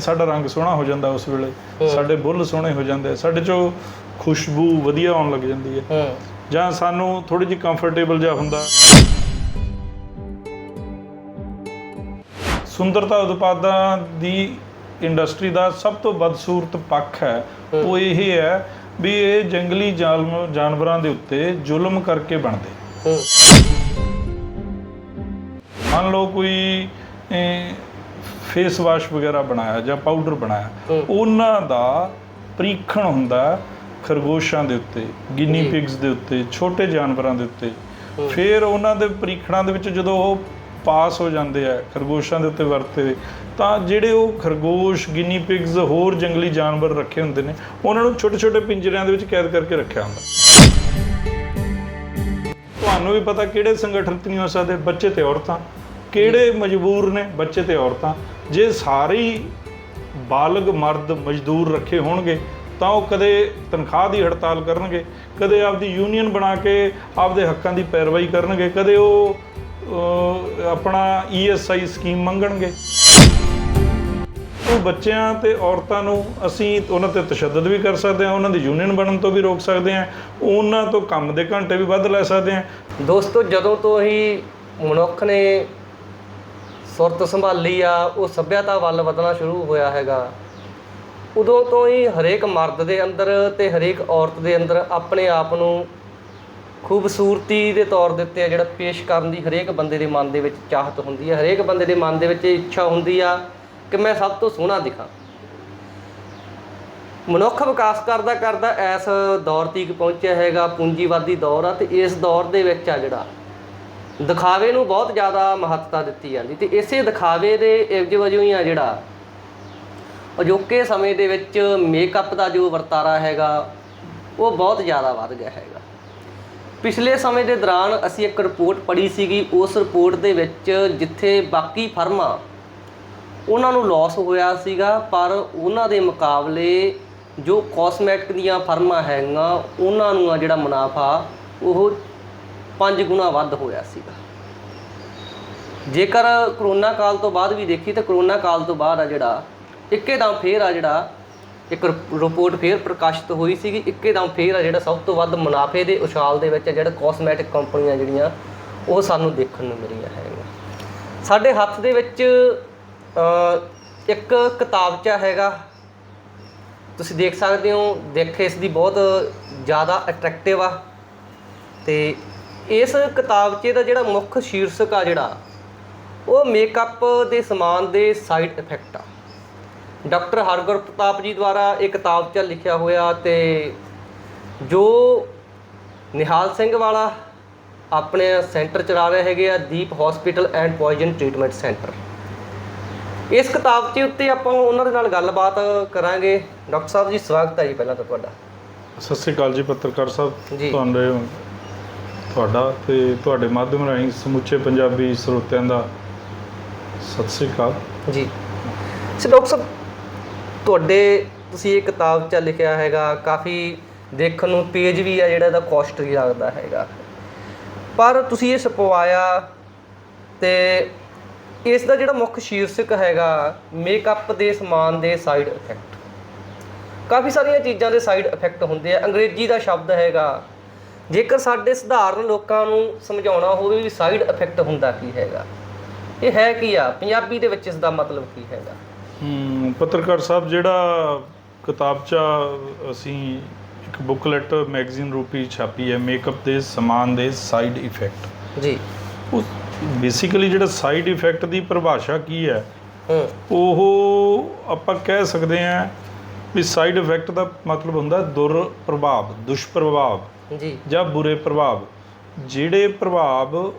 ਸਾਡਾ ਰੰਗ ਸੋਹਣਾ ਹੋ ਜਾਂਦਾ ਉਸ ਵੇਲੇ। ਸਾਡੇ ਬੁੱਲ ਸੋਹਣੇ ਹੋ ਜਾਂਦੇ ਸਾਡੇ ਚੋਂ ਖੁਸ਼ਬੂ ਵਧੀਆ ਆਉਣ ਲੱਗ ਜਾਂਦੀ ਹੈ। ਜਾਂ ਸਾਨੂੰ ਥੋੜੀ ਜਿਹੀ ਕੰਫਰਟੇਬਲ ਜਿਹਾ ਹੁੰਦਾ। ਸੁੰਦਰਤਾ ਉਤਪਾਦਾਂ ਦੀ ਇੰਡਸਟਰੀ ਦਾ ਸਭ ਤੋਂ ਬਦਸੂਰਤ ਪੱਖ ਹੈ। ਉਹ ਇਹ ਹੈ ਵੀ ਇਹ ਜੰਗਲੀ ਜਾਨਵਰਾਂ ਦੇ ਉੱਤੇ ਜ਼ੁਲਮ ਕਰਕੇ ਬਣਦੇ। ਮੰਨ ਲਓ ਕੋਈ ਫੇਸ ਵਾਸ਼ ਵਗੈਰਾ ਬਣਾਇਆ ਜਾਂ ਪਾਊਡਰ ਬਣਾਇਆ। ਉਹਨਾਂ ਦਾ ਪਰੀਖਣ ਹੁੰਦਾ ਖਰਗੋਸ਼ਾਂ ਦੇ ਉੱਤੇ ਗਿਨੀ। ਪਿਗਸ ਦੇ ਉੱਤੇ ਛੋਟੇ ਜਾਨਵਰਾਂ ਦੇ ਉੱਤੇ ਫਿਰ ਉਹਨਾਂ ਦੇ ਪਰੀਖਣਾਂ ਦੇ ਵਿੱਚ ਜਦੋਂ ਉਹ ਪਾਸ ਹੋ ਜਾਂਦੇ ਆ ਖਰਗੋਸ਼ਾਂ ਦੇ ਉੱਤੇ ਵਰਤੇ ਤਾਂ ਜਿਹੜੇ ਉਹ ਖਰਗੋਸ਼ ਗਿਨੀ ਪਿਗਸ ਹੋਰ ਜੰਗਲੀ ਜਾਨਵਰ ਰੱਖੇ ਹੁੰਦੇ ਨੇ ਉਹਨਾਂ ਨੂੰ ਛੋਟੇ ਛੋਟੇ ਪਿੰਜਰਿਆਂ ਦੇ ਵਿੱਚ ਕੈਦ ਕਰਕੇ ਰੱਖਿਆ ਹੁੰਦਾ ਤੁਹਾਨੂੰ ਵੀ ਪਤਾ ਕਿਹੜੇ ਸੰਗਠਨ ਨਹੀਂ ਹੋ ਸਕਦੇ ਬੱਚੇ ਤੇ ਔਰਤਾਂ ਕਿਹੜੇ ਮਜਬੂਰ ਨੇ ਬੱਚੇ ਤੇ ਔਰਤਾਂ? ਜੇ ਸਾਰੀ ਬਾਲਗ ਮਰਦ ਮਜ਼ਦੂਰ ਰੱਖੇ ਹੋਣਗੇ ਤਾਂ ਉਹ ਕਦੇ ਤਨਖਾਹ ਦੀ ਹੜਤਾਲ ਕਰਨਗੇ ਕਦੇ ਆਪਦੀ ਯੂਨੀਅਨ ਬਣਾ ਕੇ ਆਪਦੇ ਹੱਕਾਂ ਦੀ ਪੈਰਵਾਈ ਕਰਨਗੇ ਕਦੇ ਉਹ ਅਹ, ਆਪਣਾ ਈਐਸਆਈ ਸਕੀਮ ਮੰਗਣਗੇ। ਉਹ ਬੱਚਿਆਂ ਤੇ ਔਰਤਾਂ ਨੂੰ ਅਸੀਂ ਉਹਨਾਂ ਤੇ ਤਸ਼ੱਦਦ ਵੀ ਕਰ ਸਕਦੇ ਹਾਂ ਉਹਨਾਂ ਦੀ ਯੂਨੀਅਨ ਬਣਨ ਤੋਂ ਵੀ ਰੋਕ ਸਕਦੇ ਹਾਂ ਉਹਨਾਂ ਤੋਂ ਕੰਮ ਦੇ ਘੰਟੇ ਵੀ ਵੱਧ ਲੈ ਸਕਦੇ ਹਾਂ। ਦੋਸਤੋ ਜਦੋਂ ਤੋਂ ਹੀ ਮਨੁੱਖ ਨੇ ਸੁਰਤ ਸੰਭਾਲੀ ਆ, ਉਹ ਸਭਿਅਤਾ ਵੱਲ ਵਧਣਾ ਸ਼ੁਰੂ ਹੋਇਆ ਹੈਗਾ। ਉਦੋਂ ਤੋਂ ਹੀ ਹਰੇਕ ਮਰਦ ਦੇ ਅੰਦਰ ਤੇ ਹਰੇਕ ਔਰਤ ਦੇ ਅੰਦਰ ਆਪਣੇ ਆਪ ਨੂੰ ਖੂਬਸੂਰਤੀ ਦੇ ਤੌਰ ਦੇ ਉੱਤੇ ਆ ਜਿਹੜਾ ਪੇਸ਼ ਕਰਨ ਦੀ ਹਰੇਕ ਬੰਦੇ ਦੇ ਮਨ ਦੇ ਵਿੱਚ ਚਾਹਤ ਹੁੰਦੀ ਹੈ ਹਰੇਕ ਬੰਦੇ ਦੇ ਮਨ ਦੇ ਵਿੱਚ ਇਹ ਇੱਛਾ ਹੁੰਦੀ ਆ ਕਿ ਮੈਂ ਸਭ ਤੋਂ ਸੋਹਣਾ ਦਿਖਾਂ। ਮਨੁੱਖ ਵਿਕਾਸ ਕਰਦਾ ਕਰਦਾ ਇਸ ਦੌਰ ਤੀਕ ਪਹੁੰਚਿਆ ਹੈਗਾ, ਪੂੰਜੀਵਾਦੀ ਦੌਰ ਆ ਤੇ ਇਸ ਦੌਰ ਦੇ ਵਿੱਚ ਆ ਜਿਹੜਾ ਦਿਖਾਵੇ ਨੂੰ ਬਹੁਤ ਜ਼ਿਆਦਾ ਮਹੱਤਤਾ ਦਿੱਤੀ ਜਾਂਦੀ ਤੇ ਇਸੇ ਦਿਖਾਵੇ ਦੇ ਇਵਜ ਵਜੋਂ ਹੀ ਆ ਜਿਹੜਾ ਅਜੋਕੇ ਸਮੇਂ ਦੇ ਵਿੱਚ ਮੇਕਅਪ ਦਾ ਜੋ ਵਰਤਾਰਾ ਹੈਗਾ, ਉਹ ਬਹੁਤ ਜ਼ਿਆਦਾ ਵੱਧ ਗਿਆ ਹੈਗਾ। ਪਿਛਲੇ ਸਮੇਂ ਦੇ ਦੌਰਾਨ ਅਸੀਂ ਇੱਕ ਰਿਪੋਰਟ ਪੜ੍ਹੀ ਸੀਗੀ, ਉਸ ਰਿਪੋਰਟ ਦੇ ਵਿੱਚ ਜਿੱਥੇ ਬਾਕੀ ਫਰਮਾਂ ਉਹਨਾਂ ਨੂੰ ਲਾਸ ਹੋਇਆ ਸੀਗਾ, ਪਰ ਉਹਨਾਂ ਦੇ ਮੁਕਾਬਲੇ ਜੋ ਕਾਸਮੈਟਿਕ ਦੀਆਂ ਫਰਮਾਂ ਹੈਗੀਆਂ, ਉਹਨਾਂ ਨੂੰ ਆ ਜਿਹੜਾ ਮੁਨਾਫਾ, ਉਹ ਪੰਜ ਗੁਣਾ ਵੱਧ ਹੋਇਆ ਸੀਗਾ। ਜੇਕਰ ਕਰੋਨਾ ਕਾਲ ਤੋਂ ਬਾਅਦ ਵੀ ਦੇਖੀ, ਤਾਂ ਕਰੋਨਾ ਕਾਲ ਤੋਂ ਬਾਅਦ ਆ ਜਿਹੜਾ, ਇੱਕੇਦਮ ਫੇਰ ਆ ਜਿਹੜਾ, ਇੱਕ ਰਿਪੋਰਟ ਫੇਰ ਪ੍ਰਕਾਸ਼ਿਤ ਹੋਈ ਸੀਗੀ। ਇੱਕੇਦਮ ਫੇਰ ਆ ਜਿਹੜਾ ਸਭ ਤੋਂ ਵੱਧ ਮੁਨਾਫੇ ਦੇ ਉਛਾਲ ਦੇ ਵਿੱਚ ਆ ਜਿਹੜਾ ਕਾਸਮੈਟਿਕ ਕੰਪਨੀਆਂ ਜਿਹੜੀਆਂ, ਉਹ ਸਾਨੂੰ ਦੇਖਣ ਨੂੰ ਮਿਲੀਆਂ ਹੈਗੀਆਂ। ਸਾਡੇ ਹੱਥ ਦੇ ਵਿੱਚ ਇੱਕ ਕਿਤਾਬਚਾ ਹੈਗਾ। ਤੁਸੀਂ ਦੇਖ ਸਕਦੇ ਹੋ, ਦੇਖ ਇਸ ਦੀ ਬਹੁਤ ਜ਼ਿਆਦਾ ਅਟਰੈਕਟਿਵ ਆ। ਤੇ ਇਸ ਕਿਤਾਬਚੇ ਦਾ ਜਿਹੜਾ ਮੁੱਖ ਸ਼ੀਰਸ਼ਕ ਆ ਜਿਹੜਾ ਉਹ ਮੇਕਅਪ ਦੇ ਸਮਾਨ ਦੇ ਸਾਈਡ ਇਫੈਕਟ ਆ। ਡਾਕਟਰ ਹਰਗੁਰ ਪ੍ਰਤਾਪ ਜੀ ਦੁਆਰਾ ਇਹ ਕਿਤਾਬਚਾ ਲਿਖਿਆ ਹੋਇਆ ਤੇ ਜੋ ਨਿਹਾਲ ਸਿੰਘ ਵਾਲਾ ਆਪਣੇ ਸੈਂਟਰ ਚਲਾ ਰਹੇ ਹੈਗੇ ਆ Deep hospital and poison treatment centre ਇਸ ਕਿਤਾਬਚੇ ਉੱਤੇ ਆਪਾਂ ਉਹਨਾਂ ਦੇ ਨਾਲ ਗੱਲਬਾਤ ਕਰਾਂਗੇ। ਡਾਕਟਰ ਸਾਹਿਬ ਜੀ ਸਵਾਗਤ ਹੈ ਜੀ ਪਹਿਲਾਂ ਤਾਂ ਤੁਹਾਡਾ। ਸਤਿ ਸ੍ਰੀ ਅਕਾਲ ਜੀ ਪੱਤਰਕਾਰ ਸਾਹਿਬ ਜੀ। ਤੁਹਾਡਾ ਤੇ ਤੁਹਾਡੇ ਮਾਧਿਅਮ ਰਾਹੀਂ ਸਮੁੱਚੇ ਪੰਜਾਬੀ ਸਰੋਤਿਆਂ ਦਾ ਸਤਿ ਸ੍ਰੀ ਅਕਾਲ। ਜੀ। ਸੋ ਡਾਕਟਰ ਸਾਹਿਬ, ਤੁਹਾਡੇ ਤੁਸੀਂ ਇਹ ਕਿਤਾਬ ਚ ਲਿਖਿਆ ਹੈਗਾ, ਕਾਫੀ ਦੇਖਣ ਨੂੰ ਪੇਜ ਵੀ ਆ ਜਿਹੜਾ ਇਹਦਾ ਕੋਸਟਲੀ ਲੱਗਦਾ ਹੈਗਾ। ਪਰ ਤੁਸੀਂ ਇਹ ਛਪਵਾਇਆ ਤੇ ਇਸ ਦਾ ਜਿਹੜਾ ਮੁੱਖ ਸ਼ੀਰਸ਼ਕ ਹੈਗਾ ਮੇਕਅਪ ਦੇ ਸਮਾਨ ਦੇ ਸਾਈਡ ਇਫੈਕਟ ਕਾਫੀ ਸਾਰੀਆਂ ਚੀਜ਼ਾਂ ਦੇ ਸਾਈਡ ਇਫੈਕਟ ਹੁੰਦੇ ਆ। ਅੰਗਰੇਜ਼ੀ ਦਾ ਸ਼ਬਦ ਹੈਗਾ ਜੇਕਰ ਸਾਡੇ ਸਧਾਰਨ ਲੋਕਾਂ ਨੂੰ ਸਮਝਾਉਣਾ ਹੋਵੇ ਵੀ ਸਾਈਡ ਇਫੈਕਟ ਹੁੰਦਾ ਕੀ ਹੈਗਾ ਇਹ ਹੈ ਕੀ ਆ? ਪੰਜਾਬੀ ਦੇ ਵਿੱਚ ਇਸ ਦਾ ਮਤਲਬ ਕੀ ਹੈਗਾ? ਹਮ, ਪੱਤਰਕਾਰ ਸਾਹਿਬ ਜਿਹੜਾ ਕਿਤਾਬਚਾ ਅਸੀਂ ਇੱਕ ਬੁਕਲੈਟ ਮੈਗਜ਼ੀਨ ਰੂਪੀ ਛਾਪੀ ਹੈ ਮੇਕਅਪ ਦੇ ਸਮਾਨ ਦੇ ਸਾਈਡ ਇਫੈਕਟ ਜੀ। ਉਹ ਬੇਸਿਕਲੀ ਜਿਹੜਾ ਸਾਈਡ ਇਫੈਕਟ ਦੀ ਪਰਿਭਾਸ਼ਾ ਕੀ ਹੈ ਹੂੰ। ਉਹ ਆਪਾਂ ਕਹਿ ਸਕਦੇ ਹਾਂ ਵੀ ਸਾਈਡ ਇਫੈਕਟ ਦਾ ਮਤਲਬ ਹੁੰਦਾ ਦੁਰ ਪ੍ਰਭਾਵ ਦੁਸ਼ਪ੍ਰਭਾਵ ਜੀ। ਜਾਂ ਬੁਰੇ ਪ੍ਰਭਾਵ। ਜਿਹੜੇ ਪ੍ਰਭਾਵ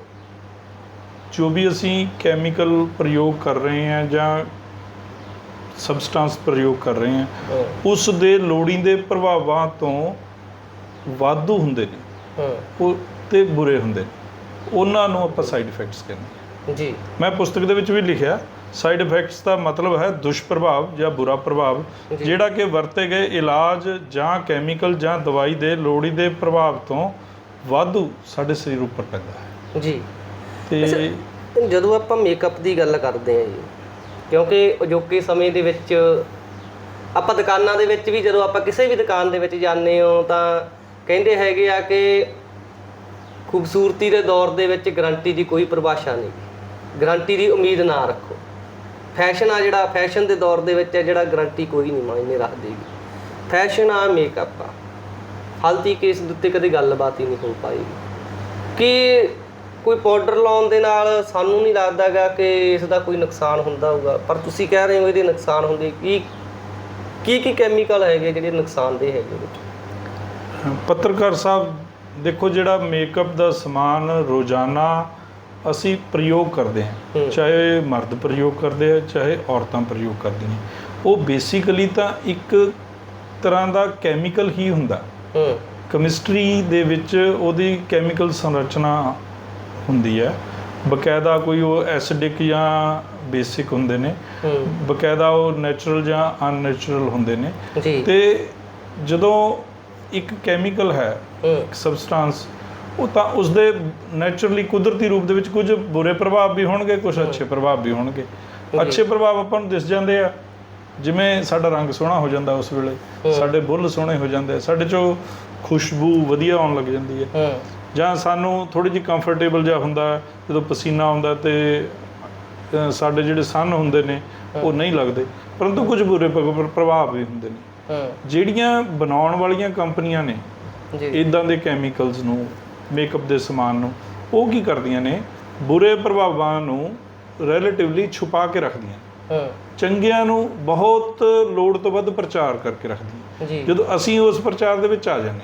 ਜੋ ਵੀ ਅਸੀਂ ਕੈਮੀਕਲ ਪ੍ਰਯੋਗ ਕਰ ਰਹੇ ਹਾਂ ਜਾਂ ਸਬਸਟੈਂਸ ਪ੍ਰਯੋਗ ਕਰ ਰਹੇ ਹਾਂ ਉਸ ਦੇ ਲੋੜੀਂਦੇ ਪ੍ਰਭਾਵਾਂ ਤੋਂ ਵਾਧੂ ਹੁੰਦੇ ਨੇ। ਹੂੰ। ਉਹ ਤੇ ਬੁਰੇ ਹੁੰਦੇ ਨੇ। ਉਹਨਾਂ ਨੂੰ ਆਪਾਂ ਸਾਈਡ ਇਫੈਕਟਸ ਕਹਿੰਦੇ ਹਾਂ। ਜੀ। ਮੈਂ ਪੁਸਤਕ ਦੇ ਵਿੱਚ ਵੀ ਲਿਖਿਆ ਸਾਈਡ ਇਫੈਕਟਸ ਦਾ ਮਤਲਬ ਹੈ ਦੁਸ਼ਪ੍ਰਭਾਵ ਜਾਂ ਬੁਰਾ ਪ੍ਰਭਾਵ। ਜਿਹੜਾ ਕਿ ਵਰਤੇ ਗਏ ਇਲਾਜ ਜਾਂ ਕੈਮੀਕਲ ਜਾਂ ਦਵਾਈ ਦੇ ਲੋੜੀਂਦੇ ਪ੍ਰਭਾਵ ਤੋਂ ਵਾਧੂ ਸਾਡੇ ਸਰੀਰ ਉੱਪਰ ਪੈਂਦਾ ਹੈ। ਜੀ। ਤੇ ਜਦੋਂ ਆਪਾਂ ਮੇਕਅਪ ਦੀ ਗੱਲ ਕਰਦੇ ਹਾਂ ਜੀ ਕਿਉਂਕਿ ਅਜੋਕੇ ਸਮੇਂ ਦੇ ਵਿੱਚ ਆਪਾਂ ਦੁਕਾਨਾਂ ਦੇ ਵਿੱਚ ਵੀ ਜਦੋਂ ਆਪਾਂ ਕਿਸੇ ਵੀ ਦੁਕਾਨ ਦੇ ਵਿੱਚ ਜਾਂਦੇ ਹਾਂ ਤਾਂ ਕਹਿੰਦੇ ਹੈਗੇ ਆ ਕਿ ਖੂਬਸੂਰਤੀ ਦੇ ਦੌਰ ਦੇ ਵਿੱਚ ਗਾਰੰਟੀ ਦੀ ਕੋਈ ਪਰਿਭਾਸ਼ਾ ਨਹੀਂ। ਗਰੰਟੀ ਦੀ ਉਮੀਦ ਨਾ ਰੱਖੋ। ਫੈਸ਼ਨ ਆ ਜਿਹੜਾ, ਫੈਸ਼ਨ ਦੇ ਦੌਰ ਦੇ ਵਿੱਚ ਹੈ ਜਿਹੜਾ ਗਰੰਟੀ ਕੋਈ ਨਹੀਂ ਮਾਇਨੇ ਰੱਖਦੀ। ਫੈਸ਼ਨ ਆ ਮੇਕਅਪ ਆ। ਹਲਤੀ ਕੇਸ ਦੇ ਉੱਤੇ ਕਦੇ ਗੱਲਬਾਤ ਹੀ ਨਹੀਂ ਹੋ ਪਾਏਗੀ ਕਿ ਕੋਈ ਪਾਊਡਰ ਲਾਉਣ ਦੇ ਨਾਲ ਸਾਨੂੰ ਨਹੀਂ ਲੱਗਦਾਗਾ ਕਿ ਇਸ ਦਾ ਕੋਈ ਨੁਕਸਾਨ ਹੁੰਦਾ ਹੋਊਗਾ? ਪਰ ਤੁਸੀਂ ਕਹਿ ਰਹੇ ਹੋ ਇਹਦੇ ਨੁਕਸਾਨ ਹੁੰਦੇ। ਕੀ ਕੀ ਕੀ ਕੈਮੀਕਲ ਹੈਗੇ ਜਿਹੜੇ ਨੁਕਸਾਨਦੇ ਹੈਗੇ ਵਿੱਚ ਪੱਤਰਕਾਰ ਸਾਹਿਬ, ਦੇਖੋ ਜਿਹੜਾ ਮੇਕਅਪ ਦਾ ਸਮਾਨ ਰੋਜ਼ਾਨਾ ਅਸੀਂ ਪ੍ਰਯੋਗ ਕਰਦੇ ਹਾਂ। ਚਾਹੇ ਮਰਦ ਪ੍ਰਯੋਗ ਕਰਦੇ ਆ ਚਾਹੇ ਔਰਤਾਂ ਪ੍ਰਯੋਗ ਕਰਦੀਆਂ ਉਹ ਬੇਸਿਕਲੀ ਤਾਂ ਇੱਕ ਤਰ੍ਹਾਂ ਦਾ ਕੈਮੀਕਲ ਹੀ ਹੁੰਦਾ। ਕੈਮਿਸਟਰੀ ਦੇ ਵਿੱਚ ਉਹਦੀ ਕੈਮੀਕਲ ਸੰਰਚਨਾ ਹੁੰਦੀ ਹੈ। ਬਕਾਇਦਾ ਕੋਈ ਉਹ ਐਸਿਡਿਕ ਜਾਂ ਬੇਸਿਕ ਹੁੰਦੇ ਨੇ। ਬਕਾਇਦਾ ਉਹ ਨੈਚੁਰਲ ਜਾਂ ਅਨਨੈਚੁਰਲ ਹੁੰਦੇ ਨੇ। ਤੇ ਜਦੋਂ ਇੱਕ ਕੈਮੀਕਲ ਹੈ ਹੂੰ। ਸਬਸਟੈਂਸ ਉਹ ਤਾਂ ਉਸਦੇ ਨੇਚਰਲੀ ਕੁਦਰਤੀ ਰੂਪ ਦੇ ਵਿੱਚ ਕੁਝ ਬੁਰੇ ਪ੍ਰਭਾਵ ਵੀ ਹੋਣਗੇ ਕੁਝ ਅੱਛੇ ਪ੍ਰਭਾਵ ਵੀ ਹੋਣਗੇ। ਅੱਛੇ ਪ੍ਰਭਾਵ ਆਪਾਂ ਨੂੰ ਦਿਸ ਜਾਂਦੇ ਆ। ਜਿਵੇਂ ਸਾਡਾ ਰੰਗ ਸੋਹਣਾ ਹੋ ਜਾਂਦਾ ਉਸ ਵੇਲੇ ਸਾਡੇ ਬੁੱਲ ਸੋਹਣੇ ਹੋ ਜਾਂਦੇ ਆ ਸਾਡੇ ਚੋਂ ਖੁਸ਼ਬੂ ਵਧੀਆ ਆਉਣ ਲੱਗ ਜਾਂਦੀ ਹੈ। ਜਾਂ ਸਾਨੂੰ ਥੋੜੀ ਜਿਹੀ ਕੰਫਰਟੇਬਲ ਜਿਹਾ ਹੁੰਦਾ ਜਦੋਂ ਪਸੀਨਾ ਆਉਂਦਾ ਤੇ ਸਾਡੇ ਜਿਹੜੇ ਸੰਨ ਹੁੰਦੇ ਨੇ ਉਹ ਨਹੀਂ ਲੱਗਦੇ। ਪਰੰਤੂ ਕੁਝ ਬੁਰੇ ਪ੍ਰ- ਪ੍ਰਭਾਵ ਵੀ ਹੁੰਦੇ ਨੇ। ਜਿਹੜੀਆਂ ਬਣਾਉਣ ਵਾਲੀਆਂ ਕੰਪਨੀਆਂ ਨੇ ਜੀ। ਇਦਾਂ ਦੇ ਕੈਮੀਕਲਸ ਨੂੰ ਮੇਕਅਪ ਦੇ ਸਮਾਨ ਨੂੰ ਉਹ ਕੀ ਕਰਦੀਆਂ ਨੇ ਬੁਰੇ ਪ੍ਰਭਾਵਾਂ ਨੂੰ ਰਿਲੇਟਿਵਲੀ ਛੁਪਾ ਕੇ ਰੱਖਦੀਆਂ। ਹੂੰ। ਚੰਗਿਆਂ ਨੂੰ ਬਹੁਤ ਲੋੜ ਤੋਂ ਵੱਧ ਪ੍ਰਚਾਰ ਕਰਕੇ ਰੱਖਦੀਆਂ। ਜੀ। ਜਦੋਂ ਅਸੀਂ ਉਸ ਪ੍ਰਚਾਰ ਦੇ ਵਿੱਚ ਆ ਜਾਂਦੇ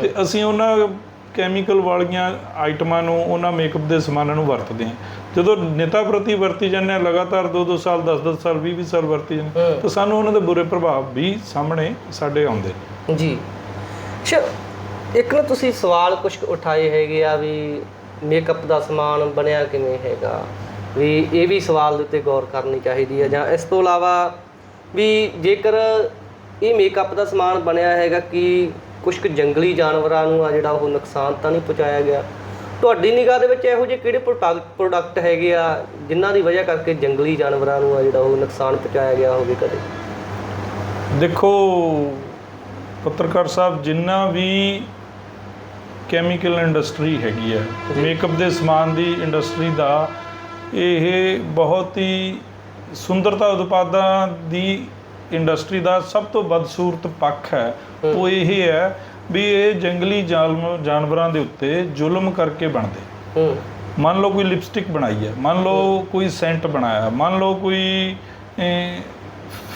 ਤੇ ਅਸੀਂ ਉਹਨਾਂ ਕੈਮੀਕਲ ਵਾਲੀਆਂ ਆਈਟਮਾਂ ਨੂੰ ਉਹਨਾਂ ਮੇਕਅਪ ਦੇ ਸਮਾਨਾਂ ਨੂੰ ਵਰਤਦੇ ਹਾਂ। ਜਦੋਂ ਨਿਤਾ ਪ੍ਰਤੀ ਵਰਤੀ ਜਾਂਦੇ ਹਾਂ ਲਗਾਤਾਰ 2-2 ਸਾਲ 10-10 ਸਾਲ 20-20 ਸਾਲ ਵਰਤੀ ਜਾਂਦੇ। ਤਾਂ ਸਾਨੂੰ ਉਹਨਾਂ ਦੇ ਬੁਰੇ ਪ੍ਰਭਾਵ ਵੀ ਸਾਹਮਣੇ ਸਾਡੇ ਆਉਂਦੇ ਜੀ। ਇੱਕ ਨਾ ਤੁਸੀਂ ਸਵਾਲ ਕੁਝ ਉਠਾਏ ਹੈਗੇ ਆ ਵੀ ਮੇਕਅਪ ਦਾ ਸਮਾਨ ਬਣਿਆ ਕਿਵੇਂ ਹੈਗਾ? ਵੀ ਇਹ ਵੀ ਸਵਾਲ ਦੇ ਉੱਤੇ ਗੌਰ ਕਰਨੀ ਚਾਹੀਦੀ ਹੈ ਜਾਂ ਇਸ ਤੋਂ ਇਲਾਵਾ ਵੀ ਜੇਕਰ ਇਹ ਮੇਕਅਪ ਦਾ ਸਮਾਨ ਬਣਿਆ ਹੈਗਾ ਕਿ ਕੁਝ ਕੁ ਜੰਗਲੀ ਜਾਨਵਰਾਂ ਨੂੰ ਆ ਜਿਹੜਾ ਉਹ ਨੁਕਸਾਨ ਤਾਂ ਨਹੀਂ ਪਹੁੰਚਾਇਆ ਗਿਆ? ਤੁਹਾਡੀ ਨਿਗਾਹ ਦੇ ਵਿੱਚ ਇਹੋ ਜਿਹੇ ਕਿਹੜੇ ਪ੍ਰੋਡਕਟ ਹੈਗੇ ਆ ਜਿਨ੍ਹਾਂ ਦੀ ਵਜ੍ਹਾ ਕਰਕੇ ਜੰਗਲੀ ਜਾਨਵਰਾਂ ਨੂੰ ਆ ਜਿਹੜਾ ਉਹ ਨੁਕਸਾਨ ਪਹੁੰਚਾਇਆ ਗਿਆ ਹੋਵੇ ਕਦੇ? ਦੇਖੋ, ਪੱਤਰਕਾਰ ਸਾਹਿਬ, ਜਿੰਨਾ ਵੀ ਕੈਮੀਕਲ ਇੰਡਸਟਰੀ ਹੈਗੀ ਹੈ। ਮੇਕਅਪ ਦੇ ਸਮਾਨ ਦੀ ਇੰਡਸਟਰੀ ਦਾ ਇਹ ਬਹੁਤ ਹੀ ਸੁੰਦਰਤਾ ਉਤਪਾਦਾਂ ਦੀ ਇੰਡਸਟਰੀ ਦਾ ਸਭ ਤੋਂ ਬਦਸੂਰਤ ਪੱਖ ਹੈ। ਉਹ ਇਹ ਹੈ ਵੀ ਇਹ ਜੰਗਲੀ ਜਾਨਵਰਾਂ ਦੇ ਉੱਤੇ ਜ਼ੁਲਮ ਕਰਕੇ ਬਣਦੇ। ਮੰਨ ਲਓ ਕੋਈ ਲਿਪਸਟਿਕ ਬਣਾਈ ਹੈ ਮੰਨ ਲਓ ਕੋਈ ਸੈਂਟ ਬਣਾਇਆ ਮੰਨ ਲਓ ਕੋਈ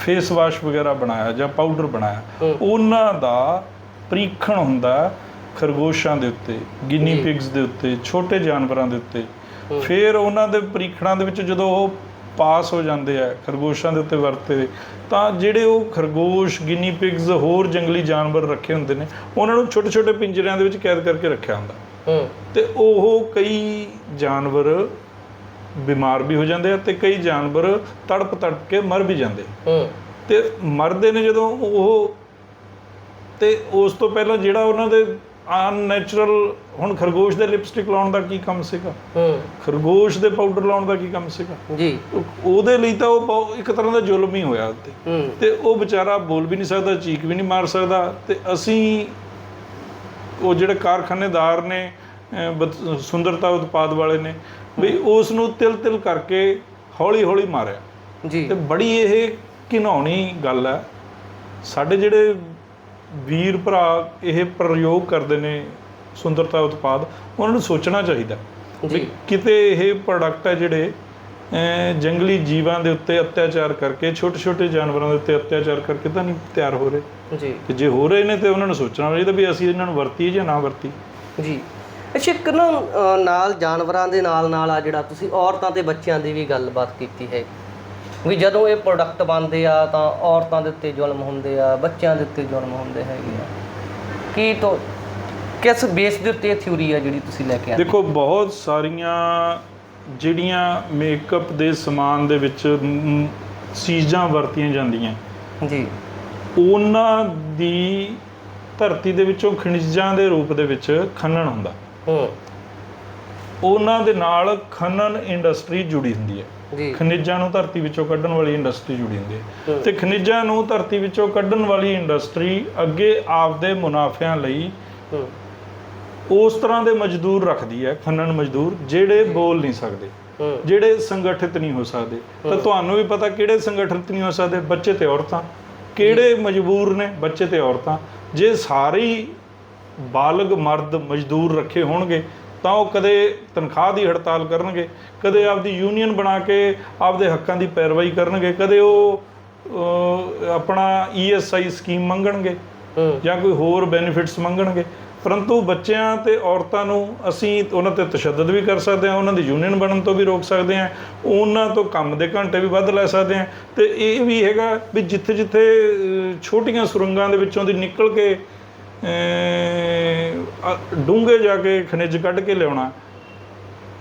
ਫੇਸ ਵਾਸ਼ ਵਗੈਰਾ ਬਣਾਇਆ ਜਾਂ ਪਾਊਡਰ ਬਣਾਇਆ। ਉਹਨਾਂ ਦਾ ਪ੍ਰੀਖਣ ਹੁੰਦਾ ਖਰਗੋਸ਼ਾਂ ਦੇ ਉੱਤੇ ਗਿਨੀ। ਪਿਗਸ ਦੇ ਉੱਤੇ ਛੋਟੇ ਜਾਨਵਰਾਂ ਦੇ ਉੱਤੇ। ਫਿਰ ਉਹਨਾਂ ਦੇ ਪ੍ਰੀਖਣਾਂ ਦੇ ਵਿੱਚ ਜਦੋਂ ਉਹ ਪਾਸ ਹੋ ਜਾਂਦੇ ਆ ਖਰਗੋਸ਼ਾਂ ਦੇ ਉੱਤੇ ਵਰਤੇ ਤਾਂ ਜਿਹੜੇ ਉਹ ਖਰਗੋਸ਼ ਗਿਨੀ ਪਿਗਸ ਹੋਰ ਜੰਗਲੀ ਜਾਨਵਰ ਰੱਖੇ ਹੁੰਦੇ ਨੇ ਉਹਨਾਂ ਨੂੰ ਛੋਟੇ ਛੋਟੇ ਪਿੰਜਰਿਆਂ ਦੇ ਵਿੱਚ ਕੈਦ ਕਰਕੇ ਰੱਖਿਆ ਹੁੰਦਾ। ਤੇ ਉਹ ਕਈ ਜਾਨਵਰ ਬਿਮਾਰ ਵੀ ਹੋ ਜਾਂਦੇ ਆ ਤੇ ਕਈ ਜਾਨਵਰ ਤੜਪ ਤੜਪ ਕੇ ਮਰ ਵੀ ਜਾਂਦੇ ਤੇ ਮਰਦੇ ਨੇ ਜਦੋਂ ਉਹ ਤੇ ਉਸ ਤੋਂ ਪਹਿਲਾਂ ਜਿਹੜਾ ਉਹਨਾਂ ਦੇ ਅਨਨੈਚੁਰਲ ਹੁਣ ਖਰਗੋਸ਼ ਦੇ ਲਿਪਸਟਿਕ ਲਾਉਣ ਦਾ ਕੀ ਕੰਮ ਸੀਗਾ? ਹੂੰ। ਖਰਗੋਸ਼ ਦੇ ਪਾਊਡਰ ਲਾਉਣ ਦਾ ਕੀ ਕੰਮ ਸੀਗਾ? ਜੀ। ਉਹ- ਉਹਦੇ ਲਈ ਤਾਂ ਉਹ ਇੱਕ ਤਰ੍ਹਾਂ ਦਾ ਜ਼ੁਲਮ ਹੀ ਹੋਇਆ ਉੱਤੇ ਤੇ ਉਹ ਵਿਚਾਰਾ ਬੋਲ ਵੀ ਨਹੀਂ ਸਕਦਾ ਚੀਕ ਵੀ ਨਹੀਂ ਮਾਰ ਸਕਦਾ। ਤੇ ਅਸੀਂ ਉਹ ਜਿਹੜੇ ਕਾਰਖਾਨੇਦਾਰ ਨੇ ਸੁੰਦਰਤਾ ਉਤਪਾਦ ਵਾਲੇ ਨੇ ਵੀ ਉਸ ਨੂੰ ਤਿਲ ਤਿਲ ਕਰਕੇ ਹੌਲੀ ਹੌਲੀ ਮਾਰਿਆ। ਜੀ। ਤੇ ਬੜੀ ਇਹ ਘਿਨਾਉਣੀ ਗੱਲ ਹੈ। ਸਾਡੇ ਜਿਹੜੇ ਵੀਰ ਭਰਾ ਇਹ ਪ੍ਰਯੋਗ ਕਰਦੇ ਨੇ ਸੁੰਦਰਤਾ ਉਤਪਾਦ ਉਹਨਾਂ ਨੂੰ ਸੋਚਣਾ ਚਾਹੀਦਾ ਜੀ। ਕਿਤੇ ਇਹ ਪ੍ਰੋਡਕਟ ਹੈ ਜਿਹੜੇ ਜੰਗਲੀ ਜੀਵਾਂ ਦੇ ਉੱਤੇ ਅਤਿਆਚਾਰ ਕਰਕੇ ਛੋਟੇ ਛੋਟੇ ਜਾਨਵਰਾਂ ਦੇ ਉੱਤੇ ਅਤਿਆਚਾਰ ਕਰਕੇ ਤਾਂ ਨਹੀਂ ਤਿਆਰ ਹੋ ਰਹੇ। ਜੀ। ਤੇ ਜੇ ਹੋ ਰਹੇ ਨੇ ਤੇ ਉਹਨਾਂ ਨੂੰ ਸੋਚਣਾ ਚਾਹੀਦਾ ਵੀ ਅਸੀਂ ਇਹਨਾਂ ਨੂੰ ਵਰਤੀਏ ਜਾਂ ਨਾ ਵਰਤੀਏ। ਜੀ। ਅੱਛਾ ਇੱਕ ਨਾ ਨਾਲ ਜਾਨਵਰਾਂ ਦੇ ਨਾਲ ਨਾਲ ਆ ਜਿਹੜਾ ਤੁਸੀਂ ਔਰਤਾਂ ਤੇ ਬੱਚਿਆਂ ਦੀ ਵੀ ਗੱਲਬਾਤ ਕੀਤੀ ਹੈ। ਵੀ ਜਦੋਂ ਇਹ ਪ੍ਰੋਡਕਟ ਬਣਦੇ ਆ ਤਾਂ ਔਰਤਾਂ ਦੇ ਉੱਤੇ ਜ਼ੁਲਮ ਹੁੰਦੇ ਆ ਬੱਚਿਆਂ ਦੇ ਉੱਤੇ ਜ਼ੁਲਮ ਹੁੰਦੇ ਹੈਗੇ ਆ। ਕੀ ਤੋਂ ਕਿਸ ਬੇਸ ਦੇ ਉੱਤੇ ਇਹ ਥਿਊਰੀ ਆ ਜਿਹੜੀ ਤੁਸੀਂ ਲੈ ਕੇ ਆਏ? ਦੇਖੋ ਬਹੁਤ ਸਾਰੀਆਂ ਜਿਹੜੀਆਂ ਮੇਕਅਪ ਦੇ ਸਮਾਨ ਦੇ ਵਿੱਚ ਚੀਜ਼ਾਂ ਵਰਤੀਆਂ ਜਾਂਦੀਆਂ। ਜੀ। ਉਹਨਾਂ ਦੀ ਧਰਤੀ ਦੇ ਵਿੱਚੋਂ ਖਣਿਜਾਂ ਦੇ ਰੂਪ ਦੇ ਵਿੱਚ ਖਨਨ ਹੁੰਦਾ। ਹੂੰ। ਉਹਨਾਂ ਦੇ ਨਾਲ ਖਨਨ ਇੰਡਸਟਰੀ ਜੁੜੀ ਹੁੰਦੀ ਹੈ। ਖਣਿਜਾਂ ਨੂੰ ਧਰਤੀ ਵਿੱਚੋਂ ਕੱਢਣ ਵਾਲੀ ਇੰਡਸਟਰੀ ਜੁੜੀ ਹੁੰਦੀ ਹੈ। ਤੇ ਖਣਿਜਾਂ ਨੂੰ ਧਰਤੀ ਵਿੱਚੋਂ ਕੱਢਣ ਵਾਲੀ ਇੰਡਸਟਰੀ ਅੱਗੇ ਆਪਦੇ ਮੁਨਾਫਿਆਂ ਲਈ ਉਸ ਤਰ੍ਹਾਂ ਦੇ ਮਜ਼ਦੂਰ ਰੱਖਦੀ ਹੈ ਖਨਨ ਮਜ਼ਦੂਰ ਜਿਹੜੇ ਬੋਲ ਨਹੀਂ ਸਕਦੇ ਜਿਹੜੇ ਸੰਗਠਿਤ ਨਹੀਂ ਹੋ ਸਕਦੇ। ਤਾਂ ਤੁਹਾਨੂੰ ਵੀ ਪਤਾ ਕਿਹੜੇ ਸੰਗਠਿਤ ਨਹੀਂ ਹੋ ਸਕਦੇ? ਬੱਚੇ ਤੇ ਔਰਤਾਂ। ਕਿਹੜੇ ਮਜਬੂਰ ਨੇ? ਬੱਚੇ ਤੇ ਔਰਤਾਂ। ਜੇ ਸਾਰੇ ਬਾਲਗ ਮਰਦ ਮਜ਼ਦੂਰ ਰੱਖੇ ਹੋਣਗੇ ਤਾਂ ਉਹ ਕਦੇ ਤਨਖਾਹ ਦੀ ਹੜਤਾਲ ਕਰਨਗੇ ਕਦੇ ਆਪਦੀ ਯੂਨੀਅਨ ਬਣਾ ਕੇ ਆਪਦੇ ਹੱਕਾਂ ਦੀ ਪੈਰਵਾਈ ਕਰਨਗੇ ਕਦੇ ਉਹ ਆਪਣਾ ਈਐਸਆਈ ਸਕੀਮ ਮੰਗਣਗੇ ਜਾਂ ਕੋਈ ਹੋਰ ਬੈਨੀਫਿਟਸ ਮੰਗਣਗੇ। ਪਰੰਤੂ ਬੱਚਿਆਂ ਤੇ ਔਰਤਾਂ ਨੂੰ ਅਸੀਂ ਉਹਨਾਂ ਤੇ ਤਸ਼ੱਦਦ ਵੀ ਕਰ ਸਕਦੇ ਹਾਂ ਉਹਨਾਂ ਦੀ ਯੂਨੀਅਨ ਬਣਨ ਤੋਂ ਵੀ ਰੋਕ ਸਕਦੇ ਹਾਂ ਉਹਨਾਂ ਤੋਂ ਕੰਮ ਦੇ ਘੰਟੇ ਵੀ ਵੱਧ ਲੈ ਸਕਦੇ ਹਾਂ। ਤੇ ਇਹ ਵੀ ਹੈਗਾ ਵੀ ਜਿੱਥੇ ਜਿੱਥੇ ਛੋਟੀਆਂ ਸੁਰੰਗਾਂ ਦੇ ਵਿੱਚੋਂ ਦੀ ਨਿਕਲ ਕੇ ਡੂੰਘੇ ਜਾ ਕੇ ਖਣਿਜ ਕੱਢ ਕੇ ਲਿਆਉਣਾ।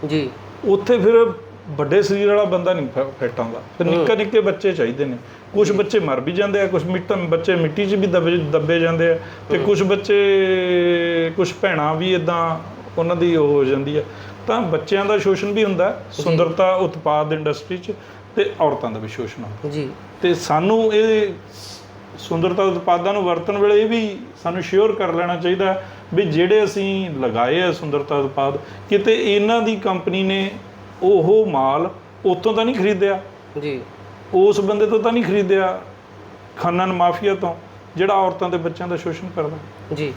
ਜੀ। ਉੱਥੇ ਫਿਰ ਵੱਡੇ ਸਰੀਰ ਵਾਲਾ ਬੰਦਾ ਨਹੀਂ ਫਿੱਟ ਆਉਂਦਾ। ਫਿਰ ਨਿੱਕੇ ਨਿੱਕੇ ਬੱਚੇ ਚਾਹੀਦੇ ਨੇ। ਕੁਝ ਬੱਚੇ ਮਰ ਵੀ ਜਾਂਦੇ ਆ ਕੁਝ ਮਿੱਟ ਬੱਚੇ ਮਿੱਟੀ 'ਚ ਵੀ ਦਬੇ ਦੱਬੇ ਜਾਂਦੇ ਆ ਤੇ ਕੁਝ ਬੱਚੇ ਕੁਝ ਭੈਣਾਂ ਵੀ ਇਦਾਂ ਉਹਨਾਂ ਦੀ ਉਹ ਹੋ ਜਾਂਦੀ ਆ। ਤਾਂ ਬੱਚਿਆਂ ਦਾ ਸ਼ੋਸ਼ਣ ਵੀ ਹੁੰਦਾ ਸੁੰਦਰਤਾ ਉਤਪਾਦ ਇੰਡਸਟਰੀ 'ਚ ਤੇ ਔਰਤਾਂ ਦਾ ਵੀ ਸ਼ੋਸ਼ਣ ਹੁੰਦਾ। ਜੀ। ਤੇ ਸਾਨੂੰ ਇਹ ਸੁੰਦਰਤਾ ਉਤਪਾਦਾਂ ਨੂੰ ਵਰਤਣ ਵੇਲੇ ਇਹ ਵੀ ਸਾਨੂੰ ਸ਼ਿਓਰ ਕਰ ਲੈਣਾ ਚਾਹੀਦਾ ਵੀ ਜਿਹੜੇ ਅਸੀਂ ਲਗਾਏ ਆ ਸੁੰਦਰਤਾ ਉਤਪਾਦ ਕਿਤੇ ਇਹਨਾਂ ਦੀ ਕੰਪਨੀ ਨੇ ਉਹ ਮਾਲ ਉੱਥੋਂ ਤਾਂ ਨਹੀਂ ਖਰੀਦਿਆ। ਜੀ। ਉਸ ਬੰਦੇ ਤੋਂ ਤਾਂ ਨਹੀਂ ਖਰੀਦਿਆ। ਖਾਨਨ ਮਾਫੀਆ ਤੋਂ ਜਿਹੜਾ ਔਰਤਾਂ ਤੇ ਬੱਚਿਆਂ ਦਾ ਸ਼ੋਸ਼ਣ ਕਰਦਾ। ਜੀ।